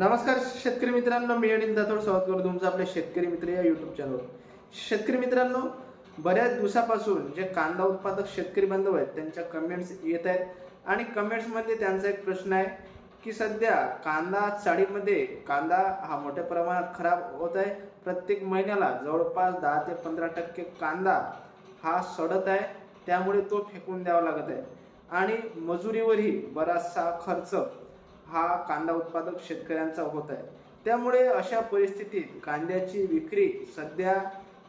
नमस्कार शेतकरी मित्रांनो मी अनिल दातोड. स्वागत करतो तुमचं आपल्या शेतकरी मित्र या युट्यूब चॅनलवर शेतकरी मित्रांनो बऱ्याच दिवसापासून जे कांदा उत्पादक शेतकरी बांधव आहेत त्यांच्या कमेंट्स येत आहेत. आणि कमेंट्समध्ये त्यांचा एक प्रश्न आहे की सध्या कांदा चाळीमध्ये कांदा हा मोठ्या प्रमाणात खराब होत आहे. प्रत्येक महिन्याला जवळपास दहा ते पंधरा टक्के कांदा हा सडत आहे. त्यामुळे तो फेकून द्यावा लागत आहे. आणि मजुरीवरही बराचसा खर्च हा कांदा उत्पादक शेतकऱ्यांचा होत आहे. त्यामुळे अशा परिस्थितीत कांद्याची विक्री सध्या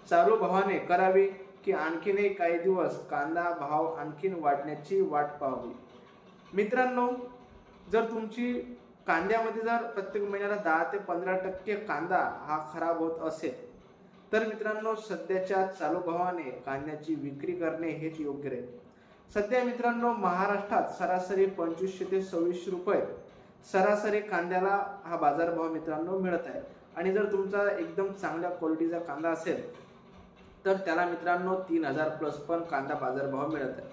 चालू भावाने करावी की आणखीनही काही दिवस कांदा भाव आणखीन वाढण्याची वाट पाहावी? मित्रांनो जर तुमची कांद्यामध्ये जर प्रत्येक महिन्याला दहा ते पंधरा टक्के कांदा हा खराब होत असेल तर मित्रांनो सध्याच्या चालू भावाने कांद्याची विक्री करणे हेच योग्य राहील. सध्या मित्रांनो महाराष्ट्रात सरासरी पंचवीसशे ते सव्वीसशे रुपये सरासरी कांद्याला हा बाजारभाव मित्रांनो मिळत आहे. आणि जर तुमचा एकदम चांगल्या क्वालिटीचा कांदा असेल तर त्याला मित्रांनो तीन हजार प्लस पण कांदा बाजारभाव मिळत आहे.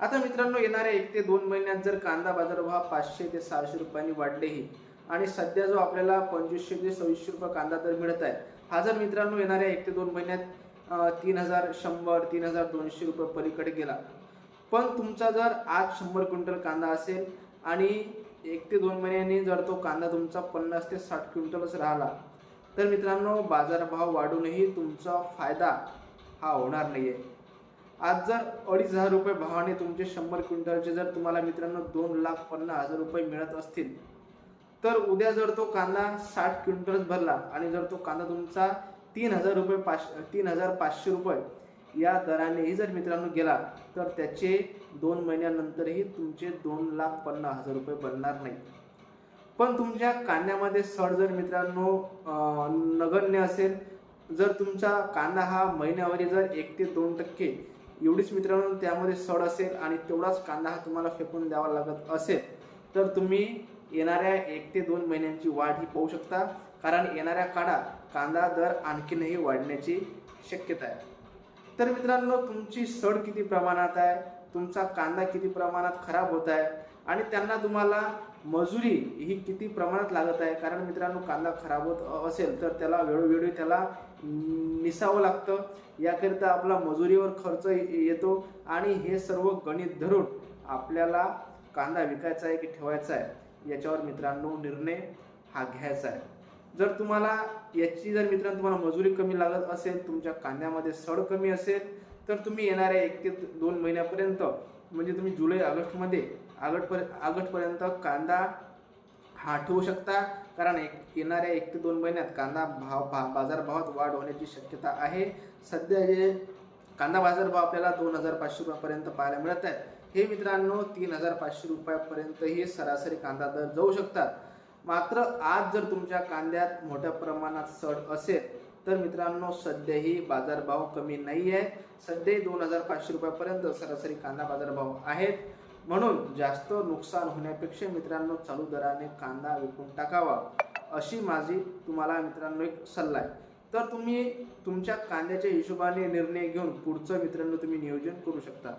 आता मित्रांनो येणाऱ्या एक ते दोन महिन्यात जर कांदा बाजारभाव पाचशे ते सहाशे रुपयांनी वाढलेही आणि सध्या जो आपल्याला पंचवीसशे ते सव्वीसशे रुपये कांदा तर मिळत आहे हा जर मित्रांनो येणाऱ्या एक ते दोन महिन्यात तीन हजार शंभर तीन हजार दोनशे रुपये पलीकडे गेला पण तुमचा जर आज शंभर क्विंटल कांदा असेल आणि एक ते दोन महिन्यांनी जर तो कांदा तुमचा पन्नास ते साठ क्विंटलच राहिला तर मित्रांनो बाजारभाव वाढूनही तुमचा फायदा हा होणार नाही आहे आज जर अडीच हजार रुपये भावाने तुमचे शंभर क्विंटलचे जर तुम्हाला मित्रांनो दोन लाख पन्नास हजार रुपये मिळत असतील तर उद्या जर तो कांदा साठ क्विंटलच भरला आणि जर तो कांदा तुमचा तीन हजार रुपये पाच तीन हजार पाचशे रुपये या दरानेही जर मित्रांनो गेला तर त्याचे दोन महिन्यानंतरही तुमचे दोन लाख पन्नास हजार रुपये बनणार नाही. पण तुमच्या कांद्यामध्ये सड जर मित्रांनो नगण्य असेल जर तुमचा कांदा हा महिन्यावरी जर एक ते दोन टक्के एवढीच मित्रांनो त्यामध्ये सड असेल आणि तेवढाच कांदा हा तुम्हाला फेकून द्यावा लागत असेल तर तुम्ही येणाऱ्या एक ते दोन महिन्यांची वाढ ही पाहू शकता. कारण येणाऱ्या काळात कांदा दर आणखीनही वाढण्याची शक्यता आहे. तर मित्रांनो तुमची सड किती प्रमाणात आहे? तुमचा कांदा किती प्रमाणात खराब होत आहे? आणि त्यांना तुम्हाला मजुरी ही किती प्रमाणात लागत आहे? कारण मित्रांनो कांदा खराब होत असेल तर त्याला वेळोवेळी त्याला निसावं लागतं. याकरिता आपला मजुरीवर खर्च येतो. आणि हे सर्व गणित धरून आपल्याला कांदा विकायचा आहे की ठेवायचा आहे? याच्यावर मित्रांनो निर्णय हा घ्यायचा आहे. जर तुम्हाला याची जर मित्रांनो तुम्हाला मजुरी कमी लागत असेल तुमच्या कांद्यामध्ये सड कमी असेल तर तुम्ही येणाऱ्या एक ते दोन महिन्यापर्यंत म्हणजे तुम्ही जुलै ऑगस्टमध्ये ऑगस्टपर्यंत ऑगस्टपर्यंत कांदा हा ठेवू शकता. कारण एक येणाऱ्या एक ते दोन महिन्यात कांदा भाव भा बाजारभावात वाढ होण्याची शक्यता आहे. सध्या जे कांदा बाजारभाव आपल्याला दोन हजार पाचशे रुपयापर्यंत पाहायला मिळत आहेत. हे मित्रांनो तीन हजार पाचशे रुपयापर्यंतही सरासरी कांदा दर जाऊ शकतात. मात्र आज जर तुमच्या कांद्यात मोठ्या प्रमाणात सड असेल तर मित्रांनो सध्याही बाजारभाव कमी नाही आहे सध्याही दोन हजार पाचशे रुपयापर्यंत सरासरी कांदा बाजारभाव आहेत. म्हणून जास्त नुकसान होण्यापेक्षा मित्रांनो चालू दराने कांदा विकून टाकावा अशी माझी तुम्हाला मित्रांनो एक सल्ला आहे. तर तुम्ही तुमच्या कांद्याच्या हिशोबाने निर्णय घेऊन पुढचं मित्रांनो तुम्ही नियोजन करू शकता.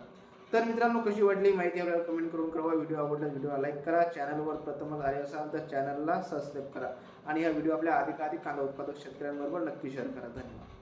तर मित्रांनो कशी वाटली माहिती आपल्याला कमेंट करून कळवा. व्हिडिओ आवडला व्हिडिओ लाईक करा. चॅनलवर प्रथमच आले असाल तर चॅनलला सबस्क्राईब करा. आणि हा व्हिडिओ आपल्या अधिकाधिक कांदा उत्पादक शेतकऱ्यांबरोबर नक्की शेअर करा. धन्यवाद.